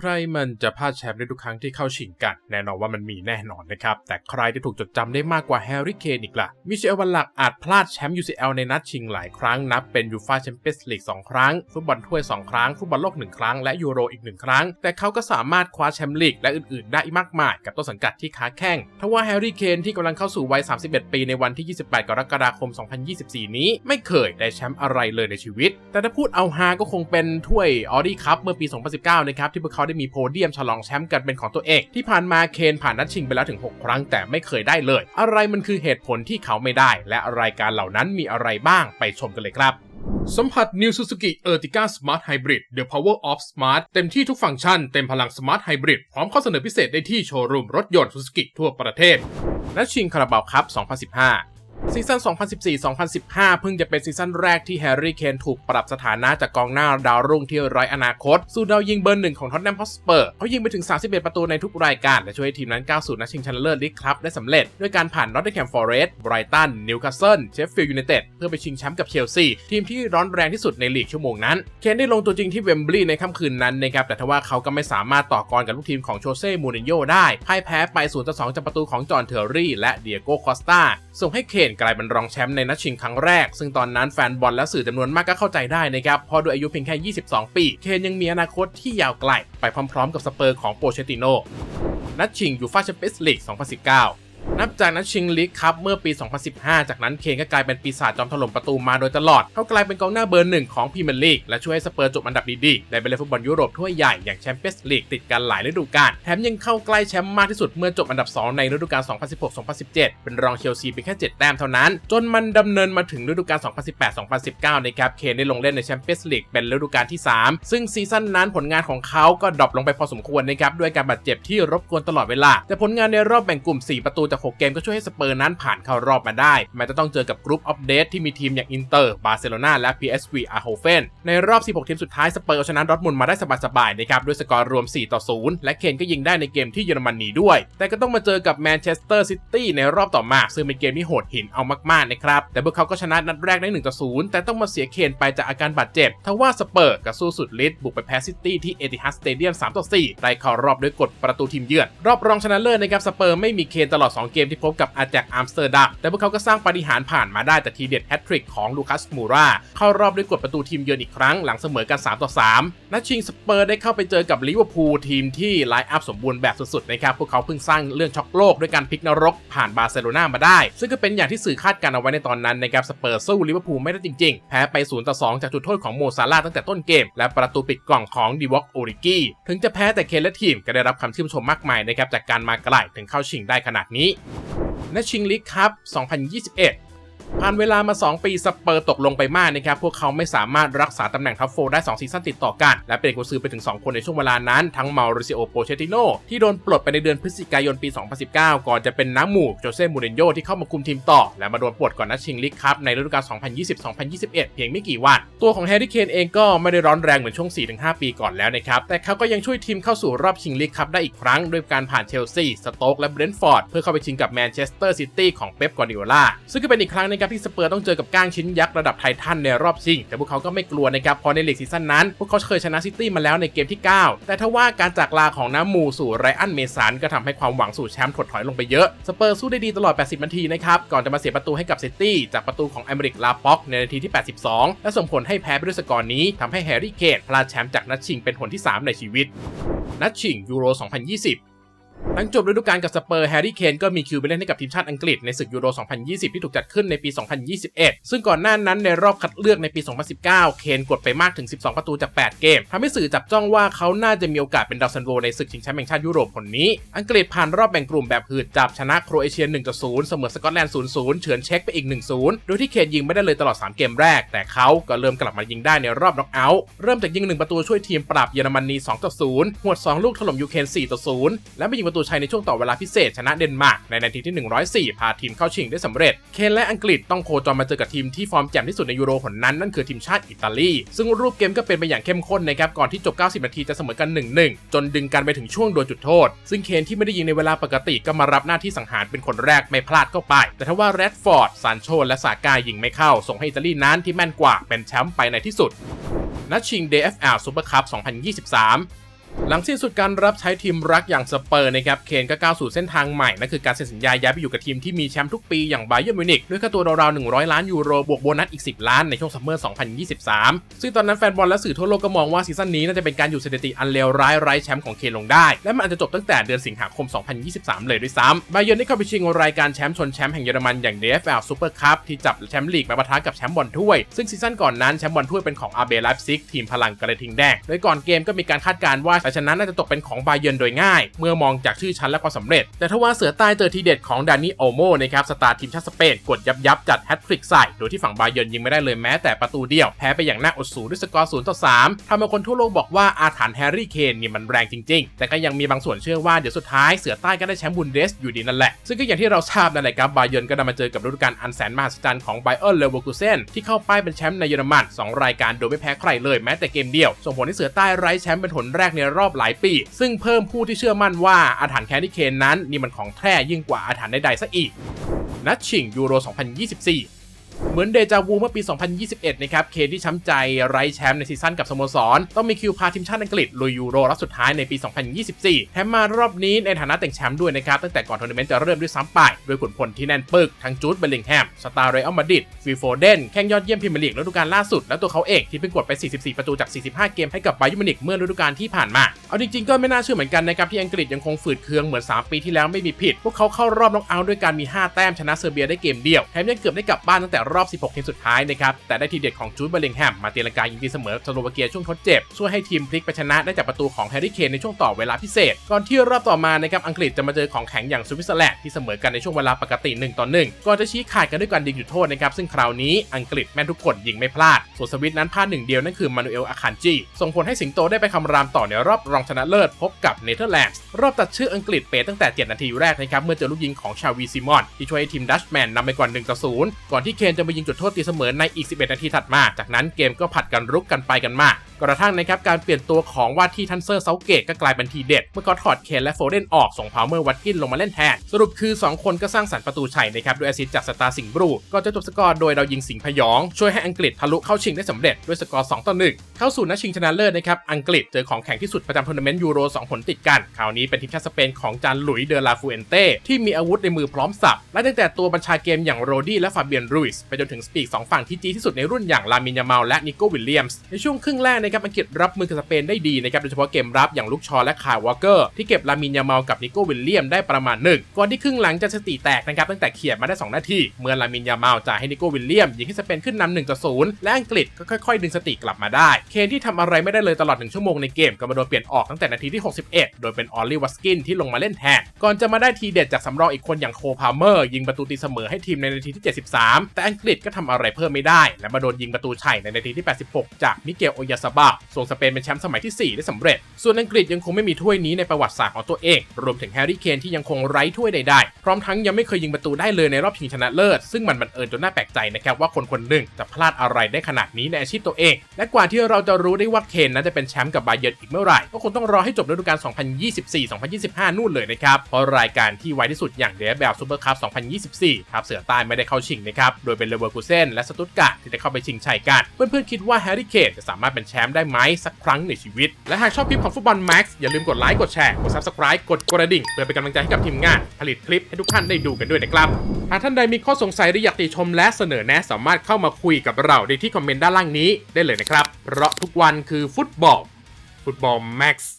ใครมันจะพลาดแชมป์ได้ทุกครั้งที่เข้าชิงกัน แน่นอนว่ามันมีแน่นอนนะครับ แต่ใครที่ถูกจดจำได้มากกว่าแฮร์รี่เคนอีกล่ะ มิเชลวันหลักอาจพลาดแชมป์ UCL ในนัดชิงหลายครั้งนับเป็นยูฟาแชมเปี้ยนส์ลีก2ครั้ง ฟุตบอลถ้วย 2 ครั้ง ฟุตบอลโลก 1 ครั้ง และยูโรอีก 1 ครั้ง แต่เขาก็สามารถคว้าแชมป์ลีกและอื่นๆ ได้อีกมากมาย กับต้นสังกัดที่ค้าแข้งทว่าแฮร์รี่เคนที่กำลังเข้าสู่วัย 31 ปีในวันที่ 28 กรกฎาคม 2024 นี้ ไม่เคยได้แชมป์อะไรเลยในชีวิต แต่ถ้าพูดเอาฮาก็คงเป็นถ้วยออดี้คัพเมื่อปี 2019 นะครับที่พวกเขาได้มีโพเดียมฉลองแชมป์กันเป็นของตัวเองที่ผ่านมาเคนผ่านนัดชิงไปแล้วถึง 6 ครั้งแต่ไม่เคยได้เลย อะไรมันคือเหตุผลที่เขาไม่ได้ และรายการเหล่านั้นมีอะไรบ้างไปชมกันเลยครับสัมผัส New Suzuki Ertiga Smart Hybrid The Power of Smart เต็มที่ทุกฟังก์ชันเต็มพลัง Smart Hybrid พร้อมข้อเสนอพิเศษได้ที่โชว์รูมรถยนต์ Suzuki ทั่วประเทศนัดชิงคาราบาวครับ 2015 ซีซั่น 2014-2015 เพิ่งจะเป็นซีซั่นแรกที่แฮร์รี่เคนถูกปรับสถานะจากกองหน้าดาวรุ่งที่ไร้อนาคต สู่ดาวยิงเบอร์หนึ่งของท็อตแนมฮอสเปอร์เขายิงไปถึง 31 ประตูในทุกรายการ และช่วยทีมนั้นก้าวสู่นัดชิงชนะเลิศลีกครับได้สำเร็จ ด้วยการผ่านนอตติงแฮมฟอร์เรสต์ไบรตัน นิวคาสเซิล เชฟฟิลด์ยูไนเต็ด เพื่อไปชิงแชมป์กับเชลซีทีมที่ร้อนแรงที่สุดในลีกชั่วโมงนั้น เคนได้ลงตัวจริงที่เวมบลีย์ในค่ำคืนนั้นนะครับแต่ทว่าเขาก็ไม่สามารถต่อกรกับลูกทีมของโชเซ่มูรินโญ่ได้พ่ายแพ้ไป0-2จากประตูของจอห์นเทอร์รี่และเดียโก้คอสตา ส่งให้เคนกลายเป็นรองแชมป์ในนัดชิงครั้งแรก ซึ่งตอนนั้นแฟนบอลและสื่อจำนวนมากก็เข้าใจได้นะครับเพราะด้วยอายุเพียงแค่ 22 ปี เคนยังมีอนาคตที่ยาวไกลไปพร้อม ๆ กับสเปอร์ของโปเชติโนนัดชิงยูฟ่าแชมเปี้ยนส์ลีก 2019นับจากนัดชิงลีกครับเมื่อปี 2015 จากนั้นเคนก็กลายเป็นปีศาจจอมถล่มประตูมาโดยตลอด เขากลายเป็นกองหน้าเบอร์หนึ่งของพรีเมียร์ลีกและช่วยให้สเปอร์จบอันดับดีๆได้ไปเล่นฟุตบอลยุโรปทั่วใหญ่อย่างแชมเปี้ยนส์ลีกติดกันหลายฤดูกาลแถมยังเข้าใกล้แชมป์มากที่สุดเมื่อจบอันดับ 2 ในฤดูกาล 2016-2017 เป็นรองเชลซีเพียงแค่ 7 แต้มเท่านั้น จนมันดำเนินมาถึงฤดูกาล 2018-2019 นะครับเคนได้ลงเล่นในแชมเปี้ยนส์ลีกเป็นฤดูกาลที่ 3 ซึ่งซีซั่นนั้นผลงานของเขาก็ดรอปลงไปพอสมควรนะครับด้วยการบาดเจ็บที่รบกวนตลอดเวลา แต่ผลงานในรอบแบ่งกลุ่ม 4 ประตูจาก6 เกมก็ช่วยให้สเปอร์นั้นผ่านเข้ารอบมาได้ แม้จะต้องเจอกับกรุ๊ปออฟเดทที่มีทีมอย่างอินเตอร์ บาร์เซโลนาและ PSV อาโฮเฟนในรอบ 16 ทีมสุดท้ายสเปอร์ชนะดอทมุนมาได้สบายๆนะครับด้วยสกอร์รวม 4 ต่อ 0 และเคนก็ยิงได้ในเกมที่เยอรมนีด้วย แต่ก็ต้องมาเจอกับแมนเชสเตอร์ซิตี้ในรอบต่อมาซึ่งเป็นเกมที่โหดหินเอามากๆนะครับแต่พวกเขาก็ชนะนัดแรกได้1ต่อ0แต่ต้องมาเสียเคนไปจากอาการบาดเจ็บทว่าสเปอร์ก็สู้สุดฤทธิ์บุกไปแพ้ซิตี้ที่เอติฮัดสเตเดียม3ต่อ4ได้เข้ารอบด้วยกฎประตูทีมเยือน รอบรองชนะเลิศนะครับสเปอร์ไม่มีเคนตลอด 2เกมที่พบกับอาแจกอัมสเตอร์ดัมแต่พวกเขาก็สร้างปาฏิหาริย์ผ่านมาได้แต่ทีเด็ดแฮตทริกของลูคัสมูราเข้ารอบด้วยกดประตูทีมเยือนอีกครั้งหลังเสมอกัน 3 ต่อ 3 นัดชิงสเปอร์ได้เข้าไปเจอกับลิเวอร์พูลทีมที่ไลฟ์อัพสมบูรณ์แบบสุดๆนะครับพวกเขาเพิ่งสร้างเรื่องช็อกโลกด้วยการพลิกนรกผ่านบาร์เซโลนามาได้ ซึ่งก็เป็นอย่างที่สื่อคาดการเอาไว้ในตอนนั้นนะครับสเปอร์สู้ลิเวอร์พูลไม่ได้จริงๆ แพ้ไป0ต่อ2จากจุดโทษของโมซาลาตั้งแต่ต้นเกม และประตูปิดกล่องของดีวอกโอริกี้ถึงจะแพ้แต่เคนและทีมก็ได้รับคำชื่นชมมากมายนะครับจากการมาไกลถึงเข้าชิงได้ขนาดนี้นัดชิงลิกครับ 2021 ผ่านเวลามา 2 ปีสเปอร์ตกลงไปมากนะครับ พวกเขาไม่สามารถรักษาตำแหน่งท็อปโฟได้ 2 ซีซั่นติดต่อกัน และเป็นกุนซือไปถึง 2 คนในช่วงเวลานั้น ทั้งมาริซิโอโปเชติโนที่โดนปลดไปในเดือนพฤศจิกายนปี 2019 ก่อนจะเป็นน้ำหมูโจเซ่มูรินโญ่ที่เข้ามาคุมทีมต่อ และมาโดนปลดก่อนนัดชิงลีกครับในฤดูกาล 2020-2021 เพียงไม่กี่วัน ตัวของแฮร์รี่เคนเองก็ไม่ได้ร้อนแรงเหมือนช่วง 4-5 ปีก่อนแล้วนะครับแต่เขาก็ยังช่วยทีมเข้าสู่รอบชิงลีกครับได้อีกครั้งด้วยการผ่านเชลซีสโต๊กและเบรนท์ฟอร์ดเพื่อเข้าไปชิงกับแมนเชสเตอร์ซิตี้ของเป๊ปกวาร์ดิโอลาซึ่งก็เป็นอีกครั้งนะครับที่สเปอร์ต้องเจอกับก้างชิ้นยักษ์ระดับไททันในรอบชิง แต่พวกเขาก็ไม่กลัวนะครับเพราะในลีกซีซั่นนั้น พวกเขาเคยชนะซิตี้มาแล้วในเกมที่ 9 แต่ถ้าว่าการจากลาของน้ำมูสู่ไรอันเมสันก็ทำให้ความหวังสู่แชมป์ถดถอยลงไปเยอะสเปอร์สู้ได้ดีตลอด 80 นาทีนะครับก่อนจะมาเสียประตูให้กับซิตี้จากประตูของอเมริกลาป็อกในนาทีที่ 82 และส่งผลให้แพ้ไปด้วยสกอร์นี้ทำให้แฮร์รี่เคนพลาดแชมป์จากนัดชิงเป็นคนที่ 3 ในชีวิตนัดชิงยูโร 2020 หลังจบฤดูกาลกับสเปอร์แฮร์รี่เคนก็มีคิวไปเล่นให้กับทีมชาติอังกฤษในศึกยูโร 2020 ที่ถูกจัดขึ้นในปี 2021 ซึ่งก่อนหน้านั้นในรอบคัดเลือกในปี 2019 เคนกดไปมากถึง 12 ประตูจาก 8 เกมทำให้สื่อจับจ้องว่าเขาน่าจะมีโอกาสเป็นดาวซันโวในศึกชิงแชมป์แห่งชาติยุโรปคนนี้ อังกฤษผ่านรอบแบ่งกลุ่มแบบหืดจับชนะโครเอเชีย 1-0 เสมอสกอตแลนด์ 0-0 เฉือนเช็กไปอีก 1-0 โดยที่เคนยิงไม่ได้เลยตลอด 3 เกมแรก แต่เขาก็เริ่มกลับมายิงได้ในรอบน็อกเอาท์เริ่มจากยิง 1 ประตูช่วยทีมปราบเยอรมนี 2-0 หวด 2 ลูกถล่มยูเคน4-0 และไปยิงประตูชัยในช่วงต่อเวลาพิเศษชนะเดนมาร์กในนาทีที่ 104 พาทีมเข้าชิงได้สำเร็จ เคนและอังกฤษต้องโคจรมาเจอกับทีมที่ฟอร์มแจ่มที่สุดในยูโรหนนั้นนั่นคือทีมชาติอิตาลี ซึ่งรูปเกมก็เป็นไปอย่างเข้มข้นนะครับก่อนที่จบ 90 นาทีจะเสมอกัน 1-1 จนดึงกันไปถึงช่วงโดนจุดโทษ ซึ่งเคนที่ไม่ได้ยิงในเวลาปกติก็มารับหน้าที่สังหารเป็นคนแรกไม่พลาดเข้าไป แต่ถ้าว่าแรดฟอร์ดซานโชและซากายิงไม่เข้า ส่งให้อิตาลีนั้นที่แม่นกว่าเป็นแชมป์ไปในที่สุดนัดชิง DFL Super Cup 2023 หลังสิ้นสุดการรับใช้ทีมรักอย่างสเปอร์นะครับเคนก็ก้าวสู่เส้นทางใหม่นั่นคือการเซ็นสัญญาย้ายไปอยู่กับทีมที่มีแชมป์ทุกปีอย่างไบเยอร์มิวนิกด้วยค่าตัวราวๆ100 ล้านยูโรบวกโบนัสอีก 10 ล้านในช่วงซัมเมอร์ 2023 ซึ่งตอนนั้นแฟนบอลและสื่อทั่วโลกก็มองว่าซีซั่นนี้น่าจะเป็นการอยู่สถิติอันเลวร้ายไร้แชมป์ของเคนลงได้ และมันอาจจะจบตั้งแต่เดือนสิงหาคม 2023 เลยด้วยซ้ำไบเยอร์ได้เข้าไปชิงรายการแชมป์ชนแชมป์แห่งเยอรมันอย่าง DFL Super Cup ที่จับแชมป์ลีกมาปะทะกับแชมป์บอลถ้วย ซึ่งซีซั่นก่อนนั้นแชมป์บอลถ้วยเป็นของอาเบไลฟ์ซิกทีมพลังกระทิงแดงโดยก่อนเกมก็มีการคาดการณ์ว่าชัยชนะน่าจะตกเป็นของไบเยนโดยง่าย เมื่อมองจากชื่อชั้นและความสำเร็จ แต่ทว่าเสือใต้เจอทีเด็ดของดานิโอโมนะครับสตาร์ทีมชาติสเปนกดยับยับจัดแฮตทริกใส่ โดยที่ฝั่งไบเยนยิงไม่ได้เลยแม้แต่ประตูเดียวแพ้ไปอย่างน่าอดสูด้วยสกอร์0ต่อ3ทำให้คนทั่วโลกบอกว่าอาถรรพ์แฮร์รี่เคนนี่มันแรงจริงๆ แต่ก็ยังมีบางส่วนเชื่อว่าเดี๋ยวสุดท้ายเสือใต้ก็ได้แชมป์บุนเดสอยู่ดีนั่นแหละ ซึ่งก็อย่างที่เราทราบนั่นแหละครับไบเยนก็ได้มาเจอกับฤดูกาลอันแสนมหัศจรรย์ของไบเออร์เลเวอร์คูเซนที่เข้าป้ายเป็นแชมป์ในเยอรมันสองรายการโดยไม่แพ้ใครเลยแม้แต่เกมเดียวส่งผลให้เสือใต้ไร้แชมป์เป็นหนแรกในรอบหลายปี ซึ่งเพิ่มผู้ที่เชื่อมั่นว่าอาถรรพ์แคนดี้เคนนั้นนี่มันของแท้ยิ่งกว่าอาถรรพ์ใดๆซะอีกนัดชิงยูโร 2024 เหมือนเดจาวูเมื่อปี 2021 นะครับ เคนที่ช้ำใจไร้แชมป์ในซีซั่นกับสโมสร ต้องมีคิวพาทีมชาติอังกฤษลุยยูโรรอบสุดท้ายในปี 2024 แถมมารอบนี้ในฐานะแต่งแชมป์ด้วยนะครับ ตั้งแต่ก่อนทัวร์นาเมนต์จะเริ่มด้วยซ้ำไป ด้วยขุนพลที่แน่นปึก ทั้งจูดเบลลิงแฮม สตาร์เรอัลมาดริดฟิลโฟเดน แข่งยอดเยี่ยมพรีเมียร์ลีกฤดูกาลล่าสุด และตัวเขาเองที่เพิ่งกดไป 44 ประตูจาก 45 เกมให้กับไบายูมินิกเมื่อฤดูกาลที่ผ่านมา เอาจริงๆก็ไม่น่าเชื่อเหมือนกันนะครับที่อังกฤษยังคงฝืดเคืองเหมือน 3 ปีที่แล้วไม่มีผิด พวกเขาเข้ารอบน็อกเอาท์ด้วยการมี 5 แต้มชนะเซอร์เบียได้เกมเดียวแถมยังเกือบได้กลับบ้านตั้งแต่รอบ 16 ทีมสุดท้ายนะครับ แต่ได้ทีเด็ดของจูดเบลลิงแฮมมาเตีลังกายิงตีเสมอสโลวาเกียช่วงทดเจ็บ ช่วยให้ทีมพลิกไปชนะได้จากประตูของแฮร์รี่เคนในช่วงต่อเวลาพิเศษ ก่อนที่รอบต่อมานะครับอังกฤษจะมาเจอของแข็งอย่างสวิตเซอร์แลนด์ที่เสมอกันในช่วงเวลาปกติ1ต่อ1ก่อนจะชี้ขาดกันด้วยการยิงจุดโทษนะครับซึ่งคราวนี้อังกฤษแม่นทุกคนยิงไม่พลาดส่วนสวิตนั้นพลาดหนึ่งเดียวนั่นคือมานูเอลอาคันจีส่งผลให้สิงโตได้ไปคำรามต่อในรอบรองชนะเลิศพบกับเนเธอร์แลนด์รอบตัดชื่ออังกฤษเป๋ตั้งแต่ 7 นาทีแรกนะครับเมื่อเจอลูกยิงของชาวีซิมอนที่ช่วยให้ทีมดัชแมนนำไปก่อน1ต่อ0ก่อนที่เคนจะมายิงจุดโทษตีเสมอในอีก 11 นาทีถัดมา จากนั้นเกมก็ผัดกันรุกกันไปกันมา กระทั่งนะครับการเปลี่ยนตัวของว่าที่ทันเซอร์เซาเกตก็กลายเป็นทีเด็ด เมื่อเขาถอดเคนและโฟเดนออกส่งพาวเมอร์วัตกินลงมาเล่นแทน สรุปคือ 2 คนก็สร้างสรรค์ประตูชัยนะครับด้วยแอซิสจากสตาร์สิงห์บรูก็จะจบสกอร์โดยเรายิงสิงห์พยอง ช่วยให้อังกฤษทะลุเข้าชิงได้สำเร็จด้วยสกอร์2ต่อ1เข้าสู่นัดชิงชนะเลิศนะครับอังกฤษเจอของแข่งที่สุดประจำทัวร์นาเมนต์ยูโร2ผลติดกันคราวนี้เป็นทีมชาติสเปนของจานหลุยเดลาฟูเอนเต้ที่มีอาวุธในมือพร้อมสับและตั้งแต่ตัวบัญชาเกมอย่างโรดี้และฟาเบียนรุยส์ไปจนถึงสปีกสองฝั่งที่จีที่สุดในรุ่นอย่างลามินยาเมาและนิโกวิลเลียมส์ในช่วงครึ่งแรกนะครับอังกฤษรับมือกับสเปนได้ดีนะครับโดยเฉพาะเกมรับอย่างลูกชอและคายวอลเกอร์ที่เก็บลามินยาเมากับนิโก้วิลเลียมได้ประมาณหนึ่งก่อนที่ครึ่งหลังจะสติแตกนะครับตั้งแต่เขียบมาได้ 2 นาทีเมื่อลามินยาเมาจ่ายให้นิโก้วิลเลียมยิงให้สเปนขึ้นนำหนึ่งต่อศูนย์และอังกฤษก็ค่อยๆ ดึงสติกลับมาได้ เคนที่ทำอะไรไม่ได้เลยตลอดหนึ่งชั่วโมงในเกมก็มาโดนเปลี่ยนออกตั้งแต่นาทีที่ 61 โดยเป็นออลลี่วัสกินที่ลงมาเล่นแทนก่อนจะมาได้ทีเด็ดจากสำรองอีกคนอย่างโคพาเมอร์ ยิงประตูตีเสมอให้ทีมในนาทีที่ 73 แต่อังกฤษก็ทำอะไรเพิ่มไม่ได้ และมาโดนยิงประตูชัยในนาทีที่ 86 จากมิเกลโอยาซาบ ส่งสเปนเป็นแชมป์สมัยที่ 4 ได้สำเร็จ ส่วนอังกฤษยังคงไม่มีถ้วยนี้ในประวัติศาสตร์ของตัวเอง รวมถึงแฮร์รี่เคนที่ยังคงไร้ถ้วยใดๆ พร้อมทั้งยังไม่เคยยิงประตูได้เลยในรอบชิงชนะเลิศ ซึ่งมันบังเอิญจนน่าแปลกใจนะครับว่าคนคนหนึ่งจะพลาดอะไรได้ขนาดนี้ในอาชีพตัวเอง และกว่าที่เราจะรู้ได้ว่าเคนนั้นจะเป็นแชมป์กับบาเยิร์นอีกเมื่อไหร่ก็คงต้องรอให้จบฤดูกาล 2024-2025 นู่นเลยนะครับ เพราะรายการที่ไวที่สุดอย่างเดฟแบบซูเปอร์คัพ 2024ครับเสือใต้ไม่ได้เข้าชิงนะครับ โดยเป็นเลเวอร์คูเซนและสตุตการ์ที่ได้เข้าไปชิงชัยกัน เพื่อนๆคิดว่าแฮร์รี่เคนจะสามารถเป็นแชมป์ได้ไหมสักครั้งในชีวิต และหากชอบคลิปของฟุตบอลแม็กซ์อย่าลืมกดไลค์กดแชร์กด subscribe กดกระดิ่งเพื่อเป็นกำลังใจให้กับทีมงาน ผลิตคลิปให้ทุกท่านได้ดูกันด้วยนะครับหากท่านใดมีข้อสงสัยหรืออยากติชมและเสนอแนะสามารถเข้ามาคุยกับเราได้ที่คอมเมนต์ด้านล่างนี้ได้เลยนะครับเพราะทุกวันคือฟุตบอลฟุตบอลแม็กซ์